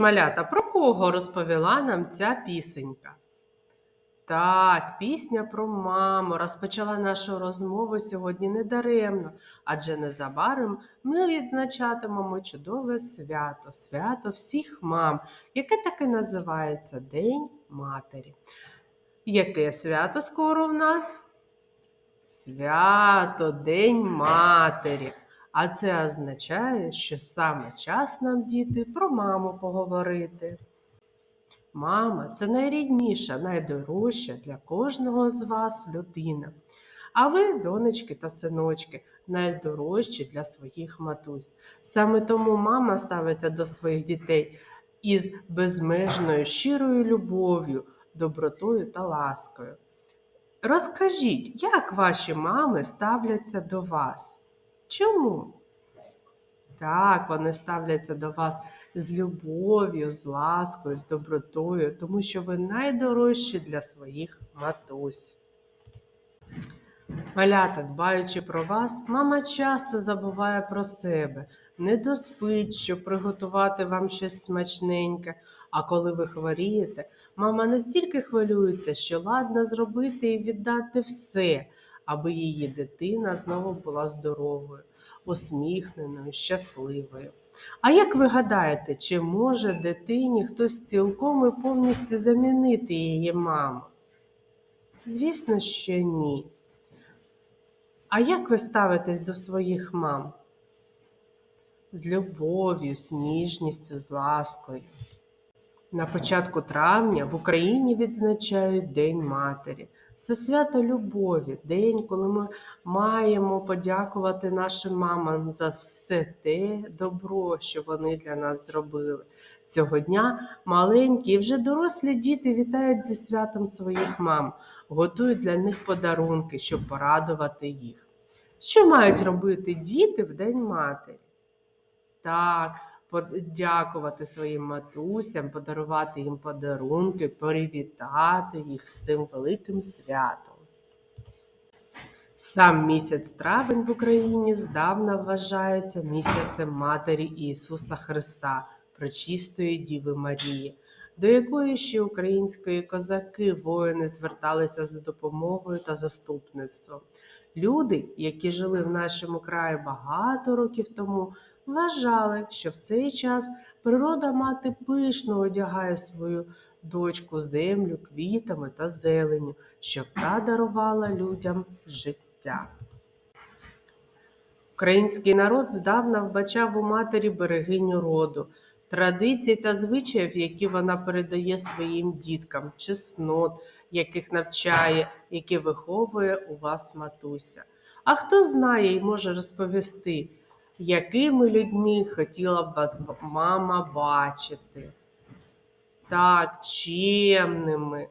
Малята, про кого розповіла нам ця пісенька? Так, пісня про маму розпочала нашу розмову сьогодні недаремно, адже незабаром ми відзначатимемо чудове свято, свято всіх мам, яке так і називається День Матері. Яке свято скоро в нас? Свято День Матері. А це означає, що саме час нам, діти, про маму поговорити. Мама це найрідніша, найдорожча для кожного з вас людина. А ви, донечки та синочки, найдорожчі для своїх матусь. Саме тому мама ставиться до своїх дітей із безмежною щирою любов'ю, добротою та ласкою. Розкажіть, як ваші мами ставляться до вас? Чому? Так, вони ставляться до вас з любов'ю, з ласкою, з добротою, тому що ви найдорожчі для своїх матусь. Малята, дбаючи про вас, мама часто забуває про себе, не доспить, щоб приготувати вам щось смачненьке. А коли ви хворієте, мама настільки хвилюється, що ладна зробити і віддати все, аби її дитина знову була здоровою, усміхненою, щасливою. А як ви гадаєте, чи може дитині хтось цілком і повністю замінити її маму? Звісно, що ні. А як ви ставитесь до своїх мам? З любов'ю, з ніжністю, з ласкою. На початку травня в Україні відзначають День Матері. Це свято любові, день, коли ми маємо подякувати нашим мамам за все те добро, що вони для нас зробили. Цього дня маленькі і вже дорослі діти вітають зі святом своїх мам, готують для них подарунки, щоб порадувати їх. Що мають робити діти в День Матері? Так, подякувати своїм матусям, подарувати їм подарунки, привітати їх з цим великим святом. Сам місяць травень в Україні здавна вважається місяцем Матері Ісуса Христа, Пречистої Діви Марії, до якої ще української козаки воїни зверталися за допомогою та заступництвом. Люди, які жили в нашому краї багато років тому, вважали, що в цей час природа мати пишно одягає свою дочку землю квітами та зеленю, щоб та дарувала людям життя. Український народ здавна вбачав у матері берегиню роду, традицій та звичаїв, які вона передає своїм діткам, чеснот, яких навчає, які виховує у вас матуся. А хто знає і може розповісти, якими людьми хотіла б вас мама бачити? Так, чемними,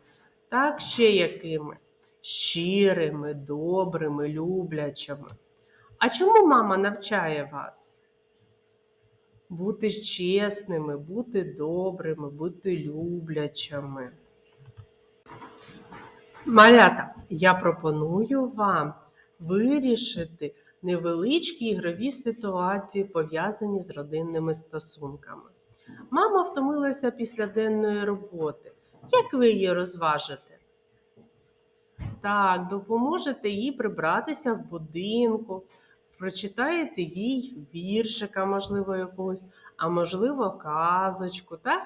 так ще якими? Щирими, добрими, люблячими. А чому мама навчає вас? Бути чесними, бути добрими, бути люблячими. Малята, я пропоную вам вирішити невеличкі ігрові ситуації, пов'язані з родинними стосунками. Мама втомилася після денної роботи. Як ви її розважите? Так, допоможете їй прибратися в будинку, прочитаєте їй віршика, можливо, якогось, а можливо, казочку, так?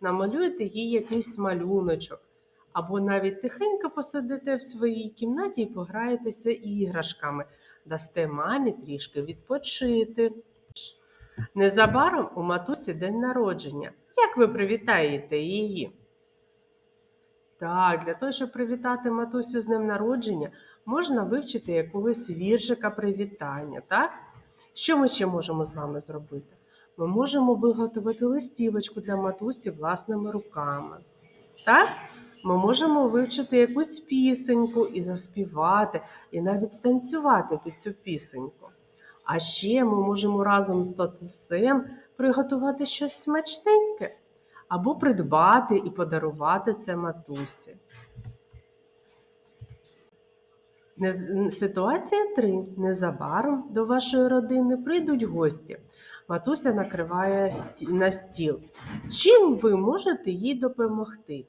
намалюєте їй якийсь малюночок. Або навіть тихенько посидите в своїй кімнаті і пограєтеся іграшками, дасте мамі трішки відпочити. Незабаром у матусі день народження. Як ви привітаєте її? Так, для того, щоб привітати матусю з днем народження, можна вивчити якогось віршика привітання, так? Що ми ще можемо з вами зробити? Ми можемо виготовити листівочку для матусі власними руками. Так? Ми можемо вивчити якусь пісеньку і заспівати, і навіть станцювати під цю пісеньку. А ще ми можемо разом з татусем приготувати щось смачненьке або придбати і подарувати це матусі. Ситуація 3. Незабаром до вашої родини прийдуть гості. Матуся накриває на стіл. Чим ви можете їй допомогти?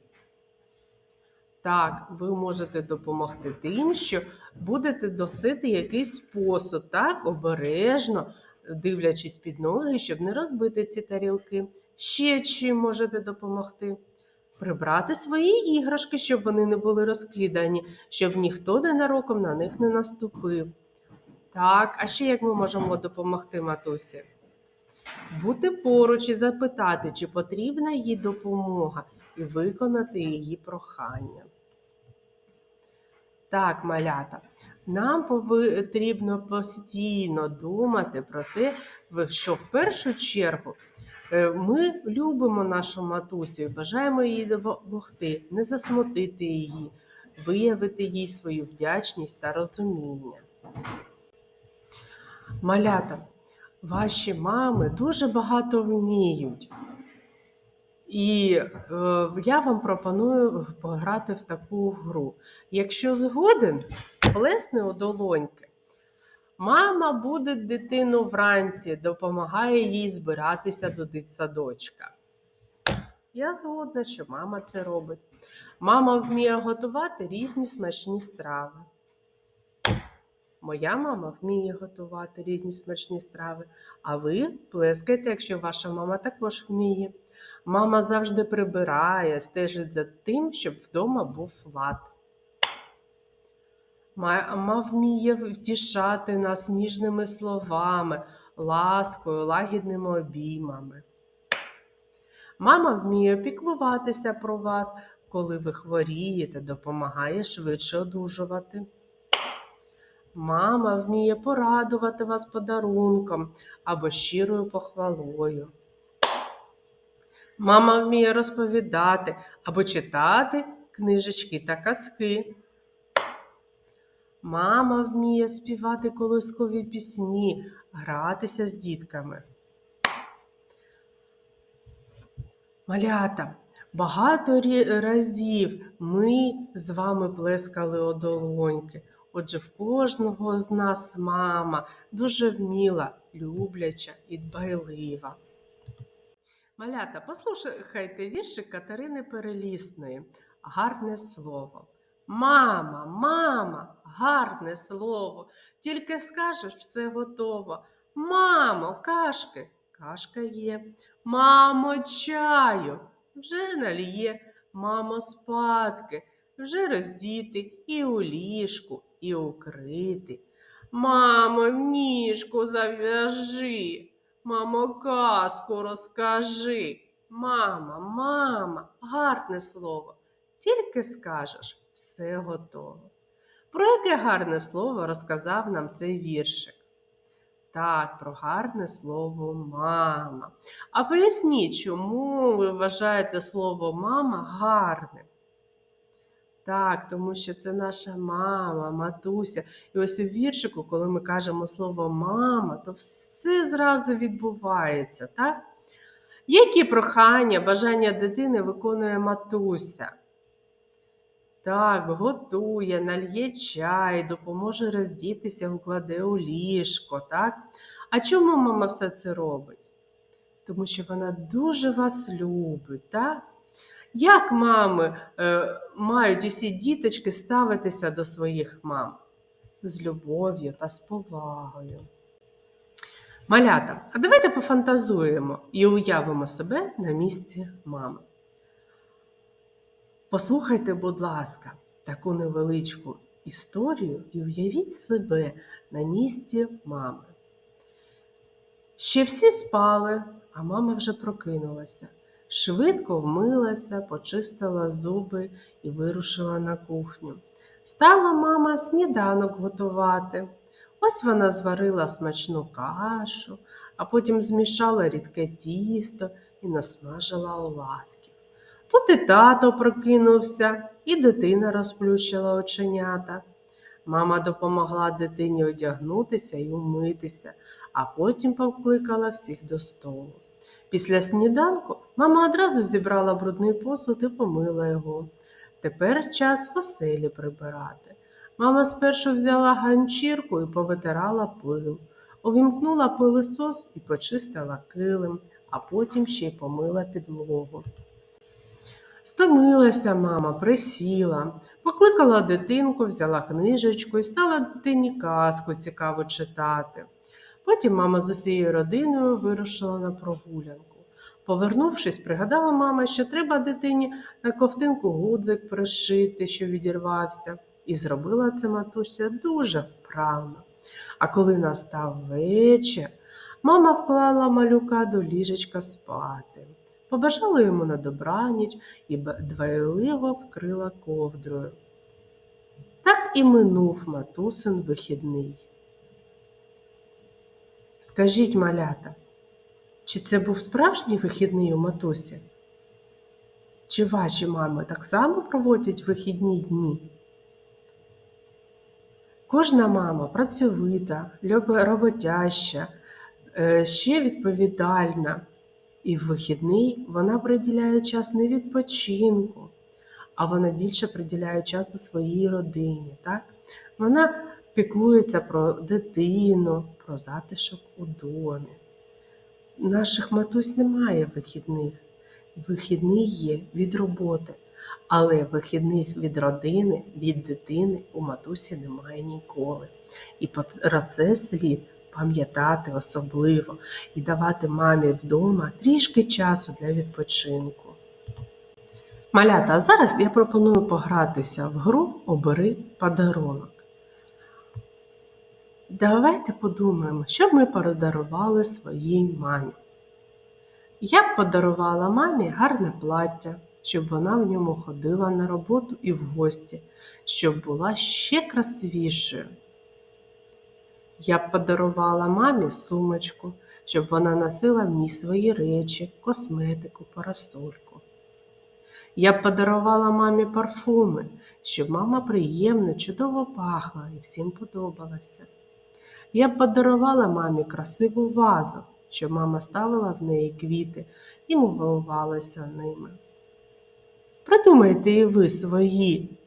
Так, ви можете допомогти тим, що будете досити якийсь посуд, так, обережно, дивлячись під ноги, щоб не розбити ці тарілки. Ще чим можете допомогти? Прибрати свої іграшки, щоб вони не були розкидані, щоб ніхто ненароком на них не наступив. Так, а ще як ми можемо допомогти матусі? Бути поруч і запитати, чи потрібна їй допомога, виконати її прохання. Так, малята, нам потрібно постійно думати про те, що в першу чергу е, ми любимо нашу матусю і бажаємо їй допомогти, не засмутити її, виявити їй свою вдячність та розуміння. Малята, ваші мами дуже багато вміють. І е, я вам пропоную пограти в таку гру. Якщо згоден, плесни у долоньки. Мама буде дитину вранці, допомагає їй збиратися до дитсадочка. Я згодна, що мама це робить. Мама вміє готувати різні смачні страви. Моя мама вміє готувати різні смачні страви, а ви плескайте, якщо ваша мама також вміє. Мама завжди прибирає, стежить за тим, щоб вдома був лад. Мама вміє втішати нас ніжними словами, ласкою, лагідними обіймами. Мама вміє піклуватися про вас, коли ви хворієте, допомагає швидше одужувати. Мама вміє порадувати вас подарунком або щирою похвалою. Мама вміє розповідати або читати книжечки та казки. Мама вміє співати колискові пісні, гратися з дітками. Малята, багато разів ми з вами плескали у долоньки. Отже, в кожного з нас мама дуже вміла, любляча і дбайлива. Малята, послухайте віршик Катерини Перелісної. Гарне слово. Мама, мама, гарне слово. Тільки скажеш, все готово. Мамо, кашки, кашка є. Мамо, чаю, вже наліє. Мамо, спадки, вже роздіти і у ліжку, і укрити. Мамо, ніжку зав'яжи. Мамо, казку розкажи. Мама, мама, гарне слово. Тільки скажеш, все готово. Про яке гарне слово розказав нам цей віршик? Так, про гарне слово мама. А поясніть, чому ви вважаєте слово мама гарним? Так, тому що це наша мама, матуся. І ось у віршику, коли ми кажемо слово мама, то все зразу відбувається, так? Які прохання, бажання дитини виконує матуся? Так, готує, нальє чай, допоможе роздітися, укладе у ліжко, так? А чому мама все це робить? Тому що вона дуже вас любить, так? Як мами е, мають усі діточки ставитися до своїх мам? З любов'ю та з повагою. Малята, а давайте пофантазуємо і уявимо себе на місці мами. Послухайте, будь ласка, таку невеличку історію і уявіть себе на місці мами. Ще всі спали, а мама вже прокинулася. Швидко вмилася, почистила зуби і вирушила на кухню. Стала мама сніданок готувати. Ось вона зварила смачну кашу, а потім змішала рідке тісто і насмажила оладків. Тут і тато прокинувся, і дитина розплющила оченята. Мама допомогла дитині одягнутися і умитися, а потім покликала всіх до столу. Після сніданку мама одразу зібрала брудний посуд і помила його. Тепер час оселі прибирати. Мама спершу взяла ганчірку і повитирала пил, увімкнула пилисос і почистила килим, а потім ще й помила підлогу. Стомилася мама, присіла, покликала дитинку, взяла книжечку і стала дитині казку цікаво читати. Потім мама з усією родиною вирушила на прогулянку. Повернувшись, пригадала мама, що треба дитині на ковтинку гудзик пришити, що відірвався, і зробила це матуся дуже вправно. А коли настав вечір, мама вклала малюка до ліжечка спати, побажала йому на добраніч і дбайливо вкрила ковдрою. Так і минув матусин вихідний. Скажіть, малята, чи це був справжній вихідний у матусі? Чи ваші мами так само проводять вихідні дні? Кожна мама працьовита, роботяща, е, ще відповідальна. І в вихідний вона приділяє час не відпочинку, а вона більше приділяє часу своїй родині. Так? Вона піклується про дитину, про затишок у домі. Наших матусь немає вихідних. Вихідний є від роботи, але вихідних від родини, від дитини у матусі немає ніколи. І про це слід пам'ятати особливо і давати мамі вдома трішки часу для відпочинку. Малята, а зараз я пропоную погратися в гру Обери подарунок. Давайте подумаємо, що б ми подарували своїй мамі. Я б подарувала мамі гарне плаття, щоб вона в ньому ходила на роботу і в гості, щоб була ще красивішою. Я б подарувала мамі сумочку, щоб вона носила в ній свої речі, косметику, парасольку. Я б подарувала мамі парфуми, щоб мама приємно, чудово пахла і всім подобалася. Я подарувала мамі красиву вазу, щоб мама ставила в неї квіти і милувалася ними. Придумайте і ви свої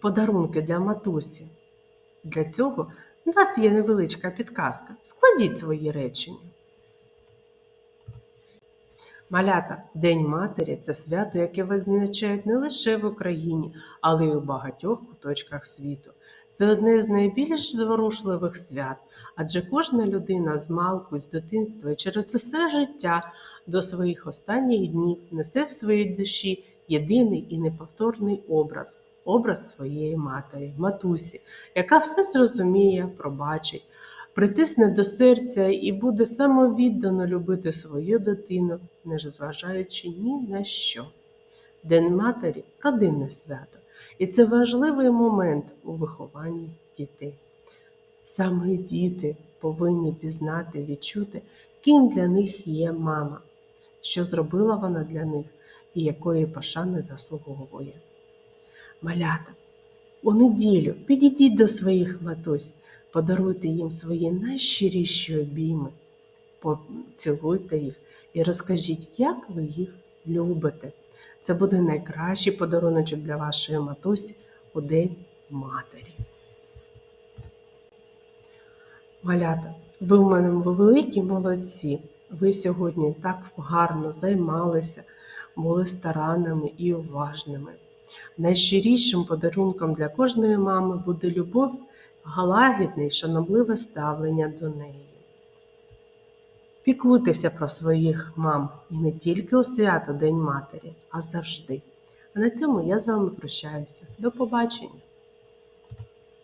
подарунки для матусі. Для цього у нас є невеличка підказка. Складіть свої речення. Малята, День матері це свято, яке визначають не лише в Україні, але й у багатьох куточках світу. Це одне з найбільш зворушливих свят, адже кожна людина з малку, з дитинства через усе життя до своїх останніх днів несе в своїй душі єдиний і неповторний образ образ своєї матері, матусі, яка все зрозуміє, пробачить, притисне до серця і буде самовіддано любити свою дитину, не зважаючи ні на що. День матері родинне свято, і це важливий момент у вихованні дітей. Саме діти повинні пізнати, відчути, ким для них є мама, що зробила вона для них і якої пошани заслуговує. Малята, у неділю підійдіть до своїх матусь, подаруйте їм свої найщиріші обійми, поцілуйте їх і розкажіть, як ви їх любите. Це буде найкращий подаруночок для вашої матусі у День матері. Малята, ви в мене великі молодці. Ви сьогодні так гарно займалися, були старанними і уважними. Найщирішим подарунком для кожної мами буде любов, галагідне і шанобливе ставлення до неї. Піклуйтеся про своїх мам і не тільки у свято День Матері, а завжди. А на цьому я з вами прощаюся. До побачення!